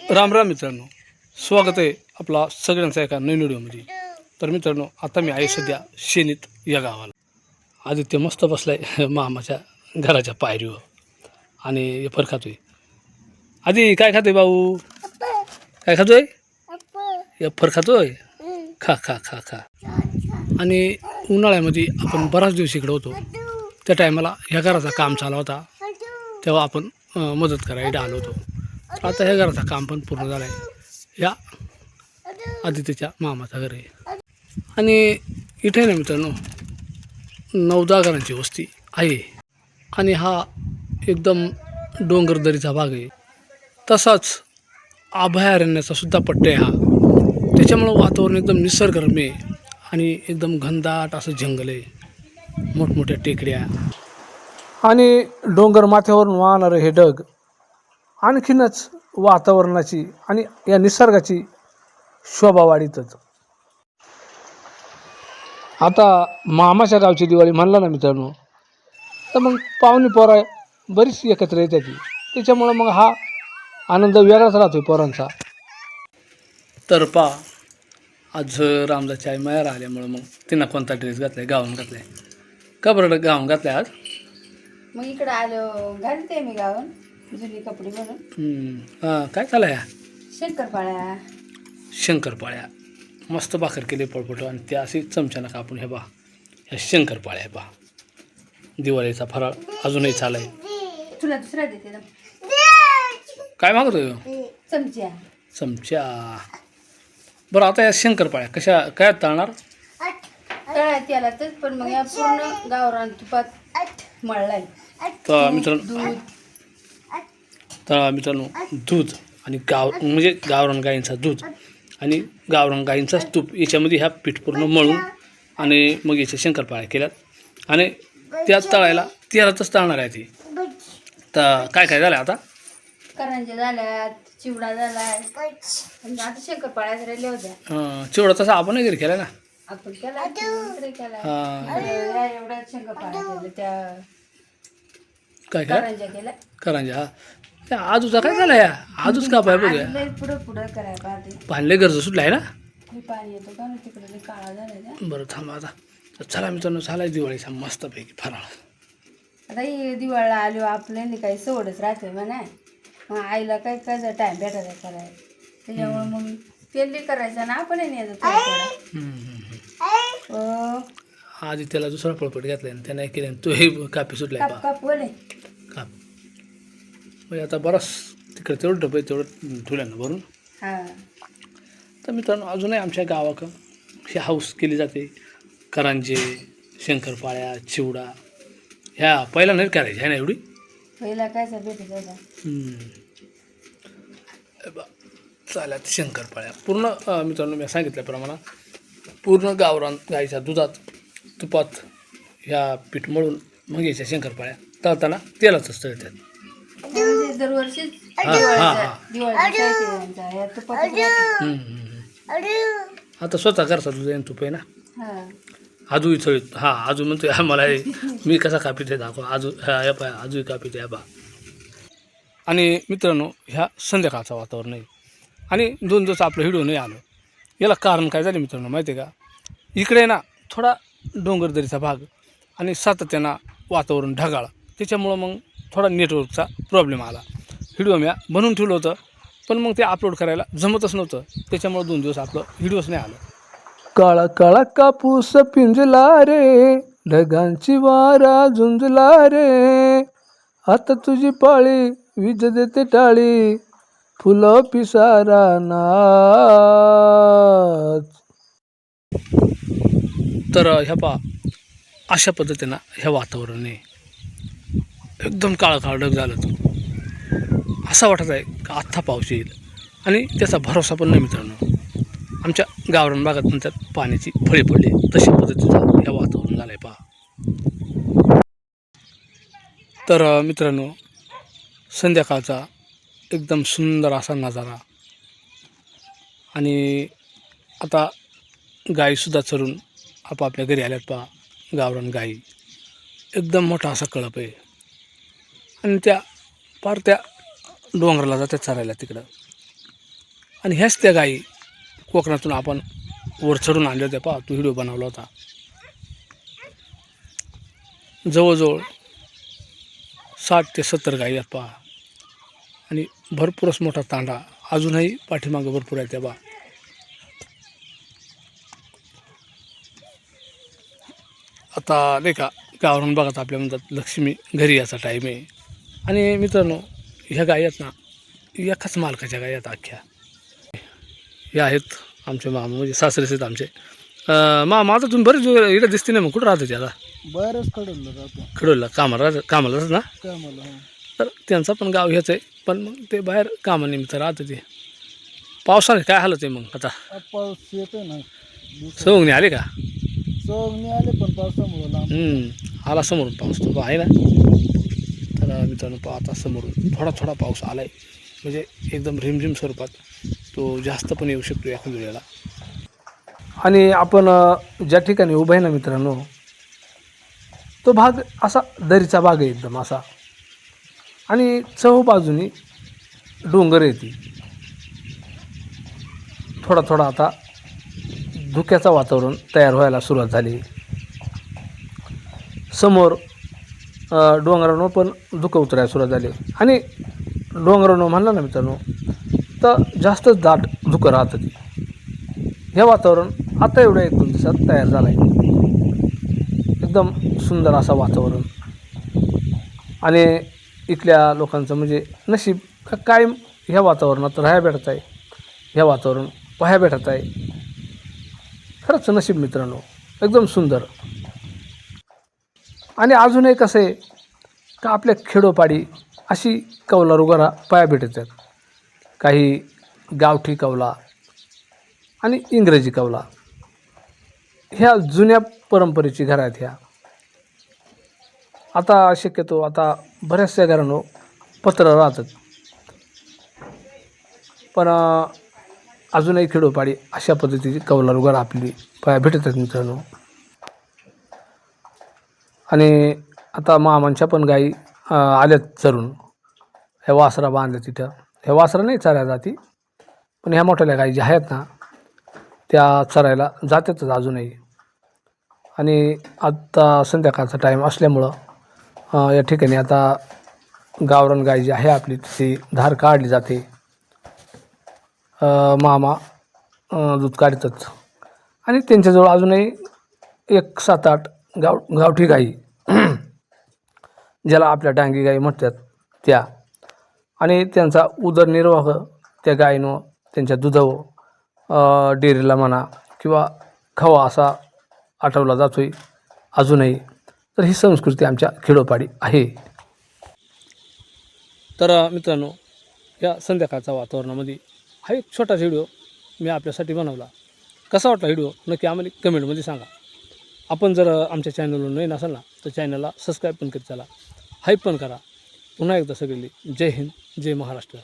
राम राम मित्रांनो. स्वागत आहे आपला सगळ्यांचा एका नवीन व्हिडिओमध्ये. तर मित्रांनो आता मी आहे सध्या शेनीत या गावाला. आदित्य मस्त बसला आहे मामाच्या घराच्या पायरीवर. आणि फर खातोय. आधी काय खातोय भाऊ? काय खातोय? एफर खातोय? खा खा खा खा. आणि उन्हाळ्यामध्ये आपण बराच दिवस इकडे होतो. त्या टायमाला ह्या घराचा काम चालू होता. तेव्हा आपण मदत करायला आलो होतो. आता ह्या घराचं काम पण पूर्ण झालं आहे या आदित्यच्या मामाचा घर आहे. आणि इथे ना मित्रांनो नऊ दहा घरांची वस्ती आहे. आणि हा एकदम डोंगरदरीचा भाग आहे. तसाच अभयारण्याचा सुद्धा पट्टा हा. त्याच्यामुळं वातावरण एकदम निसर्गरम्य आहे. आणि एकदम घनदाट असं जंगल आहे. मोठमोठ्या टेकड्या. आणि डोंगर माथ्यावरून वाहणारं हे डग आणखीनच वातावरणाची आणि या निसर्गाची शोभा वाढीतच. आता मामाच्या गावची दिवाळी म्हणला ना मित्रांनो तर मग पाहुणी पोरं बरीच एकत्र येते ती त्याच्यामुळं मग हा आनंद वेगळाच राहतो पोरांचा. तर पा आज रामदाची आई मायार आल्यामुळं मग तिनं कोणता ड्रेस घातलाय गाऊन घातलाय? का बरं गाऊन घातलाय आज? मग इकडं आलो घालते मी गाऊन. जुनी कपडे म्हणून. हम्म, हां काय चालय शंकरपाळ्या. शंकरपाळ्या. मस्त भाकर केली पळपट आणि त्या असे चमच्यानं कापून हे बा ह्या शंकरपाळ्या बा. दिवाळीचा फराळ अजूनही चालाय तुला दुसरा देते ना. काय मागतोय? चमच्या चमच्या बरं आता या शंकरपाळ्या कशा काय तळणार? त्याला तर पण मग या पूर्ण गावरान तुपात मळलाय. तर मित्रांनो दूध तर मित्रांनो दूध आणि गाव म्हणजे गावरान गाईंचा दूध आणि गावरान गाईंचाच तूप याच्यामध्ये ह्या पीठ पूर्ण मळून आणि मग याच्या शंकरपाळ्या केल्यात. आणि त्या तळायला तेलातच तळणार आहे ती. तर काय काय झालं आता? झाल्यात चिवडा झालाय. आणि आता राहिल्या होत्या. चिवडा तसा आपण घरी केला ना? आपण केला इकडे केला हा. या एवढ्या शंकरपाळ्या केल्या त्या. काय काय? केल्या. करांजा हा. आजूचा काय झाला या आजूच का पाय बघूया पुढं पुढं करायला पाहते. पाणले गरज सुटला आहे ना? पाणी येतो का? तिकडे काळा झालाय ना. बरं थांबा आता. तर चला मित्रांनो झाला दिवाळीचा मस्तपैकी फराळ. आता ही दिवाळीला आलो आपल्याने काही सवडच राहते म्हणा. मग आईला काही काय टाइम भेटायला करायला त्याच्यामुळे मग तेल बी करायचं ना आपण येतो. हम्म, हम्म, हम्म. आधी त्याला दुसरा पळपट घातलाय आणि त्याने केले तो हे कापी सुटलाय काप पा काप बोले काप म्हणजे आता बराच तिकडे तेवढं डबं तेवढं ठेवलं ना भरून. हा. तर मित्रांनो अजूनही आमच्या गावाकडं ही हाऊस केली जाते. करंजे शंकरपाळ्या चिवडा ह्या पहिला नाही करायच्या आहे ना एवढी? पहिला. हे बा, चालेल शंकरपाळ्या. पूर्ण मित्रांनो मी सांगितल्याप्रमाणे पूर्ण गावरान गाईच्या दुधात तुपात ह्या पीठ मळून मग याच्या शंकरपाळ्या. तळताना तेलातच तळतात म्हणजे दरवर्षीच हा, हा, दिवाळीचा हा. दिवाळीचा यांचा या तुपात राहते. हम्म, हम्म, हम्म. आता स्वतः घरचा तुझं आहे तूप आहे ना? हा. आजू इथं हा आजू म्हणतोय हा मला हे- मी कसा कापीत आहे दाखव आजू हा या पाय आजू कापीत आहे बा. आणि मित्रांनो ह्या संध्याकाळचं वातावरण आहे. आणि दोन दिवस आपलं हिडो नाही आलं. याला कारण काय झालं मित्रांनो माहिती आहे का? इकडे ना थोडा डोंगरदरीचा भाग आणि सातत्यानं वातावरण ढगाळ. त्याच्यामुळं मग थोडा नेटवर्कचा प्रॉब्लेम आला. व्हिडिओ मी बनवून ठेवलं होतं पण मग ते अपलोड करायला जमतच नव्हतं. त्याच्यामुळं दोन दिवस आपलं व्हिडिओच नाही आलं. काळा काळा कापूस पिंजला रे ढगांची वारा झुंजला रे. आता तुझी पाळी वीज देते टाळी फुलं पिसारा नाच तर ह्या पा अशा पद्धतीनं ह्या वातावरण आहे एकदम काळं काळं ढग झालं तो. असं वाटत आहे का आत्ता पाऊस येईल? आणि त्याचा भरोसा पण नाही मित्रांनो. आमच्या गावरान भागात म्हणतात पाण्याची फळी पडली. तशा पद्धतीचं या वातावरण झालं आहे पहा. तर मित्रांनो संध्याकाळचा एकदम सुंदर असा नजारा. आणि आता गाईसुद्धा चरून आपापल्या घरी आल्यात पहा. गावरान गाई. एकदम मोठा असा कळप आहे. आणि त्या फार त्या डोंगराला जातात चरायला तिकडं. आणि ह्याच त्या गाई कोकणातून आपण वर चढून आणल्या होत्या. पहा तो व्हिडिओ बनवला होता. जवळजवळ साठ ते सत्तर गाई आहेत पहा. आणि भरपूरच मोठा तांडा. अजूनही पाठीमागं भरपूर आहे त्या बा आता नाही का गावरून बघत आपल्या म्हणतात लक्ष्मी घरी याचा टाईम आहे. आणि मित्रांनो ह्या गायी आहेत ना एकाच मालकाच्या गायी आहेत अख्ख्या हे आहेत आमचे मामा म्हणजे सासरेच आहेत आमचे. मामा आता तुम्ही बरेच इकडे दिसते नाही मग. कुठं राहते आता? बरंच राहतो. खडोला कामाला राहत कामाला राहतात ना? काय मला हं. तर त्यांचं पण गाव हेच आहे पण मग ते बाहेर कामानिमित्त राहतं ते. पावसाने काय हालत आहे मग आता? आ, पाऊस येतोय ना. दिवसात. सवंगणे आले का? चवणी आले पण पावसामुळं लांब. हम्म, आला समोरून पाऊस तो आहे ना. तर मित्रांनो पाहता समोरून. थोडा थोडा पाऊस आला आहे म्हणजे एकदम रिमझिम स्वरूपात तो जास्त पण येऊ शकतो एखाद्या वेळेला आणि आपण ज्या ठिकाणी उभं आहे ना मित्रांनो तो भाग असा दरीचा भाग आहे एकदम असा. आणि चहूबाजूनी डोंगर येते थोडा थोडा आता धुक्याचं वातावरण तयार व्हायला सुरुवात झाली. समोर डोंगरानं पण धुकं उतरायला सुरुवात झाली. आणि डोंगरानं म्हणलं ना मित्रांनो तर जास्तच दाट धुकं राहतं ते. हे वातावरण आता एवढ्या एक दोन दिवसात तयार झालं आहे एकदम सुंदर असं वातावरण. आणि इथल्या लोकांचं म्हणजे नशीब का कायम ह्या वातावरणात राहायला भेटत आहे. ह्या वातावरण पाहायला भेटत आहे. खरंच नशीब मित्रांनो एकदम सुंदर. आणि अजूनही कसं आहे का आपल्या खेडोपाडी अशी कौला घरा पाया भेटत आहेत काही गावठी कौला आणि इंग्रजी कौला. ह्या जुन्या परंपरेची घरं आहेत ह्या. आता शक्यतो आता बऱ्याचशा घरांनो पत्र राहतात. पण अजूनही खेडोपाडी अशा पद्धतीची कौलारू आपली पाया भेटत आहेत मित्रांनो. आणि आता मामांच्या पण गाई आल्यात चरून. ह्या वासरा बांधल्या तिथं. ह्या वासरा नाही चरायला जाती पण ह्या मोठ्याल्या गाई ज्या आहेत ना त्या चरायला जातातच अजूनही. आणि आत्ता संध्याकाळचा टाईम असल्यामुळं या ठिकाणी आता गावरान गाय जी आहे आपली ती धार काढली जाते. मामा दूध काढतात. आणि त्यांच्याजवळ अजूनही एक सात आठ गाव गावठी गाई. ज्याला आपल्या डांगी गाई म्हणतात त्या. आणि त्यांचा उदरनिर्वाह त्या गायीनं त्यांच्या दुधावर डेअरीला म्हणा किंवा खवा असा आठवला जातोय अजूनही. तर ही संस्कृती आमच्या खेडोपाडी आहे. तर मित्रांनो या संध्याकाळच्या वातावरणामध्ये हा एक छोटासा व्हिडिओ मी आपल्यासाठी बनवला. कसा वाटला व्हिडिओ? नक्की आम्हाला कमेंटमध्ये सांगा. आपण जर आमच्या चॅनलवर नवीन असाल ना तर चॅनलला सबस्क्राईब पण करत चला. हाईप पण करा. पुन्हा एकदा सगळी जय हिंद जय महाराष्ट्र.